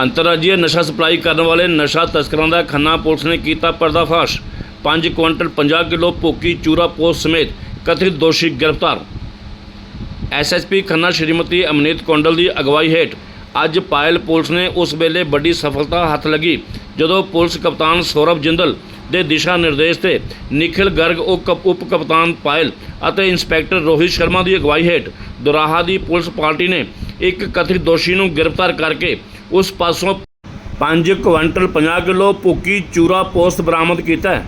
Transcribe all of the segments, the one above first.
ਅੰਤਰਰਾਜੀ ਨਸ਼ਾ ਸਪਲਾਈ ਕਰਨ ਵਾਲੇ ਨਸ਼ਾ ਤਸਕਰਾਂ ਦਾ ਖੰਨਾ ਪੁਲਿਸ ਨੇ ਕੀਤਾ ਪਰਦਾਫਾਸ਼। 5 ਕੁਇੰਟਲ 50 ਕਿਲੋ ਭੁੱਕੀ ਚੂਰਾ ਪੋਸਟ ਸਮੇਤ ਕਥਿਤ ਦੋਸ਼ੀ ਗ੍ਰਿਫਤਾਰ। ਐਸਐਸਪੀ ਖੰਨਾ ਸ਼੍ਰੀਮਤੀ ਅਮਨੀਤ ਕੌਂਡਲ ਦੀ ਅਗਵਾਈ ਹੇਠ ਅੱਜ ਪਾਇਲ ਪੁਲਿਸ ਨੇ ਉਸ ਵੇਲੇ ਵੱਡੀ ਸਫਲਤਾ ਹੱਥ ਲੱਗੀ, ਜਦੋਂ ਪੁਲਿਸ ਕਪਤਾਨ ਸੌਰਵ ਜਿੰਦਲ ਦੇ ਦਿਸ਼ਾ ਨਿਰਦੇਸ਼ ਤੇ ਨਿਖਿਲ ਗਰਗ ਉਪ ਉਪ ਕਪਤਾਨ ਪਾਇਲ ਅਤੇ ਇੰਸਪੈਕਟਰ ਰੋਹਿਤ ਸ਼ਰਮਾ ਦੀ ਅਗਵਾਈ ਹੇਠ ਦੁਰਾਹਾ ਦੀ ਪੁਲਿਸ ਪਾਰਟੀ ਨੇ ਇੱਕ ਕਥਿਤ ਦੋਸ਼ੀ ਨੂੰ ਗ੍ਰਿਫਤਾਰ ਕਰਕੇ ਉਸ ਪਾਸੋਂ 5 ਕੁਇੰਟਲ 50 ਕਿਲੋ ਭੁੱਕੀ ਚੂਰਾ ਪੋਸਟ ਬਰਾਮਦ ਕੀਤਾ ਹੈ।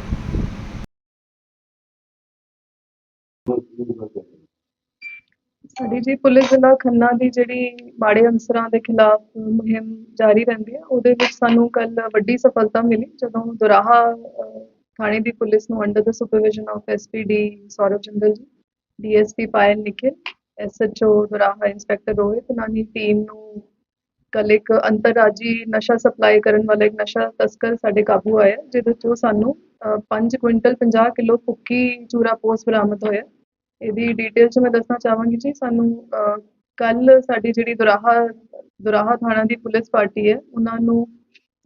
ਸਾਡੀ ਜੀ ਪੁਲਿਸ ਜ਼ਿਲ੍ਹਾ ਖੰਨਾ ਦੀ ਜਿਹੜੀ ਮਾੜੇ ਅਨਸਰਾਂ ਦੇ ਖਿਲਾਫ ਮੁਹਿੰਮ ਜਾਰੀ ਰਹਿੰਦੀ ਹੈ, ਉਹਦੇ ਵਿੱਚ ਸਾਨੂੰ ਕੱਲ ਵੱਡੀ ਸਫਲਤਾ ਮਿਲੀ, ਜਦੋਂ ਦੁਰਾਹਾ ਥਾਣੇ ਦੀ ਪੁਲਿਸ ਨੂੰ under the supervision of SPD Saurav Jindal ji DSP Payal Nikhil SHO Doraha inspector Rohit Nani team ਨੂੰ ਕੱਲ ਇੱਕ ਅੰਤਰਰਾਜੀ ਨਸ਼ਾ ਸਪਲਾਈ ਕਰਨ ਵਾਲਾ ਇੱਕ ਨਸ਼ਾ ਤਸਕਰ ਸਾਡੇ ਕਾਬੂ ਆਇਆ, ਜਿਹਦੇ ਚੋਂ ਸਾਨੂੰ 5 ਕੁਇੰਟਲ 50 ਕਿਲੋ ਭੁੱਕੀ ਚੂਰਾ ਪੋਸਟ ਬਰਾਮਦ ਹੋਇਆ। ਇਹਦੀ ਡਿਟੇਲ ਚ ਮੈਂ ਦੱਸਣਾ ਚਾਹਾਂਗੀ ਜੀ, ਸਾਨੂੰ ਕੱਲ ਸਾਡੀ ਜਿਹੜੀ ਦੁਰਾਹਾ ਦੁਰਾਹਾ ਥਾਣਾ ਦੀ ਪੁਲਿਸ ਪਾਰਟੀ ਹੈ, ਉਹਨਾਂ ਨੂੰ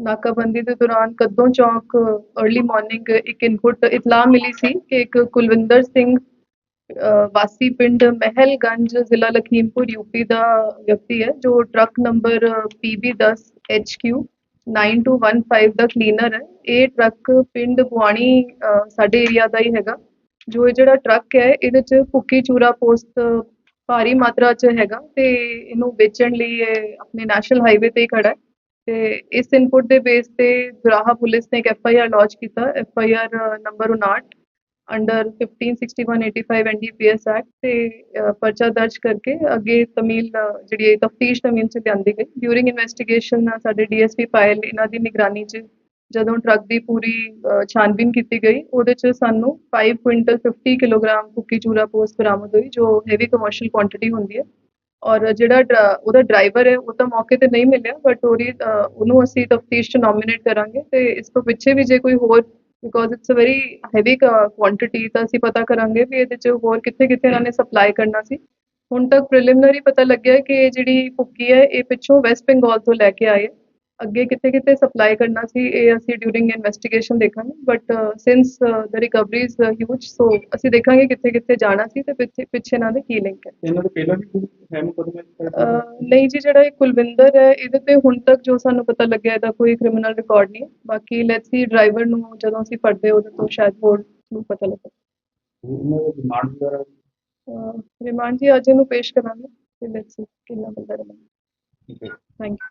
ਨਾਕਾਬੰਦੀ ਦੇ ਦੌਰਾਨ ਕਦੋਂ ਚੌਕ अर्ਲੀ ਮਾਰਨਿੰਗ ਇੱਕ ਇਨਪੁਟ ਇਤਲਾਹ ਮਿਲੀ ਸੀ ਕਿ ਇੱਕ ਕੁਲਵਿੰਦਰ ਸਿੰਘ ਵਾਸੀ ਪਿੰਡ ਮਹਿਲਗੰਜ ਜ਼ਿਲ੍ਹਾ ਲਖੀਮਪੁਰ, ਯੂਪੀ ਦਾ ਵਿਅਕਤੀ ਹੈ, ਜੋ ਟਰੱਕ ਨੰਬਰ PB10 HQ 9215 ਦਾ ਕਲੀਨਰ ਹੈ। ਇਹ ਟਰੱਕ ਪਿੰਡ ਪੁਆਣੀ ਸਾਡੇ ਏਰੀਆ ਦਾ ਹੀ ਹੈਗਾ। ਜੋ ਇਹ ਜਿਹੜਾ ਟਰੱਕ ਹੈ, ਇਹਦੇ ਚ ਭੁੱਕੀ ਚੂਰਾ ਪੋਸਟ ਭਾਰੀ ਮਾਤਰਾ ਚ ਹੈਗਾ ਤੇ ਇਹਨੂੰ ਵੇਚਣ ਲਈ ਇਹ ਆਪਣੇ ਨੈਸ਼ਨਲ ਹਾਈਵੇ ਤੇ ਹੀ ਖੜਾ ਹੈ। ਤੇ ਇਸ ਇਨਪੁਟ ਦੇ ਬੇਸ ਤੇ ਦੁਰਾਹਾ ਪੁਲਿਸ ਨੇ ਇੱਕ ਐਫ ਆਈ ਆਰ ਲਾਂਚ ਕੀਤਾ F I R number 59 under 156185 NDPS act ਤੇ ਪਰਚਾ ਦਰਜ ਕਰਕੇ ਅੱਗੇ ਤਮੀਲ ਜਿਹੜੀ ਹੈ ਤਫਤੀਸ਼ ਤਮੀਲ ਚ ਲਿਆਂਦੀ ਗਈ। ਡਿਊਰਿੰਗ ਇਨਵੈਸਟੀਗੇਸ਼ਨ ਸਾਡੇ ਡੀਐਸਪੀ ਪਾਇਲ ਇਹਨਾਂ ਦੀ ਨਿਗਰਾਨੀ ਚ ਜਦੋਂ ਟਰੱਕ ਦੀ ਪੂਰੀ ਛਾਨਬੀਨ ਕੀਤੀ ਗਈ, ਉਹਦੇ ਚ ਸਾਨੂੰ 5 ਕੁਇੰਟਲ 50 ਕਿਲੋਗ੍ਰਾਮ ਕੁੱਕੀ ਚੂਰਾ ਪੋਸਟ ਬਰਾਮਦ ਹੋਈ, ਜੋ ਹੈਵੀ ਕਮਰਸ਼ੀਅਲ ਕੁਆਂਟੀਟੀ ਹੁੰਦੀ ਹੈ। ਔਰ ਜਿਹੜਾ ਡਰਾ- ਉਹਦਾ ਡਰਾਈਵਰ ਹੈ, ਉਹ ਤਾਂ ਮੌਕੇ ਤੇ ਨਹੀਂ ਮਿਲਿਆ ਬਟ ਉਹਦੀ ਉਹਨੂੰ ਅਸੀਂ ਤਫਤੀਸ਼ ਚ ਨੋਮੀਨੇਟ ਕਰਾਂਗੇ ਤੇ ਇਸ ਤੋਂ ਪਿੱਛੇ ਵੀ ਜੇ ਕੋਈ ਹੋਰ because it's a very heavy quantity ਤਾਂ ਅਸੀਂ ਪਤਾ ਕਰਾਂਗੇ ਵੀ ਇਹਦੇ ਚ ਹੋਰ ਕਿੱਥੇ ਕਿੱਥੇ ਇਹਨਾਂ ਨੇ ਸਪਲਾਈ ਕਰਨਾ ਸੀ। ਹੁਣ ਤੱਕ ਪ੍ਰੀਲਿਮਿਨਰੀ ਪਤਾ ਲੱਗਿਆ ਕਿ ਇਹ ਜਿਹੜੀ ਭੁੱਕੀ ਹੈ, ਇਹ ਪਿੱਛੋਂ ਵੈਸਟ ਬੰਗਾਲ ਤੋਂ ਲੈ ਕੇ ਆਏ ਅੱਗੇ ਕਿੱਥੇ ਕਿੱਥੇ ਸਪਲਾਈ ਕਰਨਾ ਸੀ ਇਹ ਅਸੀਂ ਡਿਊਰਿੰਗ ਇਨਵੈਸਟੀਗੇਸ਼ਨ ਦੇਖਾਂਗੇ but since the recovery is huge so ਅਸੀਂ ਦੇਖਾਂਗੇ ਕਿੱਥੇ ਕਿੱਥੇ ਜਾਣਾ ਸੀ ਤੇ ਪਿੱਛੇ ਪਿੱਛੇ ਇਹਨਾਂ ਦੇ ਕੀ ਲਿੰਕ ਹੈ। ਇਹਨਾਂ ਦੇ ਪਹਿਲਾਂ ਵੀ ਕੋਈ ਹੈ ਮੁਕਦਮੇ ਨਹੀਂ ਜੀ ਜਿਹੜਾ ਇਹ ਕੁਲਵਿੰਦਰ ਹੈ ਇਹਦੇ ਤੇ ਹੁਣ ਤੱਕ ਜੋ ਸਾਨੂੰ ਪਤਾ ਲੱਗਿਆ ਇਹਦਾ ਕੋਈ ਕ੍ਰਿਮੀਨਲ ਰਿਕਾਰਡ ਨਹੀਂ ਬਾਕੀ ਲੈਟਸ ਸੀ ਡਰਾਈਵਰ ਨੂੰ ਜਦੋਂ ਅਸੀਂ ਫੜਦੇ ਉਹਦੇ ਤੋਂ ਸ਼ਾਇਦ ਹੋਰ ਨੂੰ ਪਤਾ ਲੱਗੇ। ਇਹਨਾਂ ਦੇ ਡਿਮਾਂਡ ਵਗੈਰਾ ਰਿਮਾਂਡ ਜੀ ਅੱਜ ਇਹਨੂੰ ਪੇਸ਼ ਕਰਾਂਗੇ ਤੇ ਲੈਟਸ ਸੀ ਕਿੰਨਾ ਬੰਦਾ ਰਿਮਾਂਡ ਠੀਕ ਹੈ। Thank you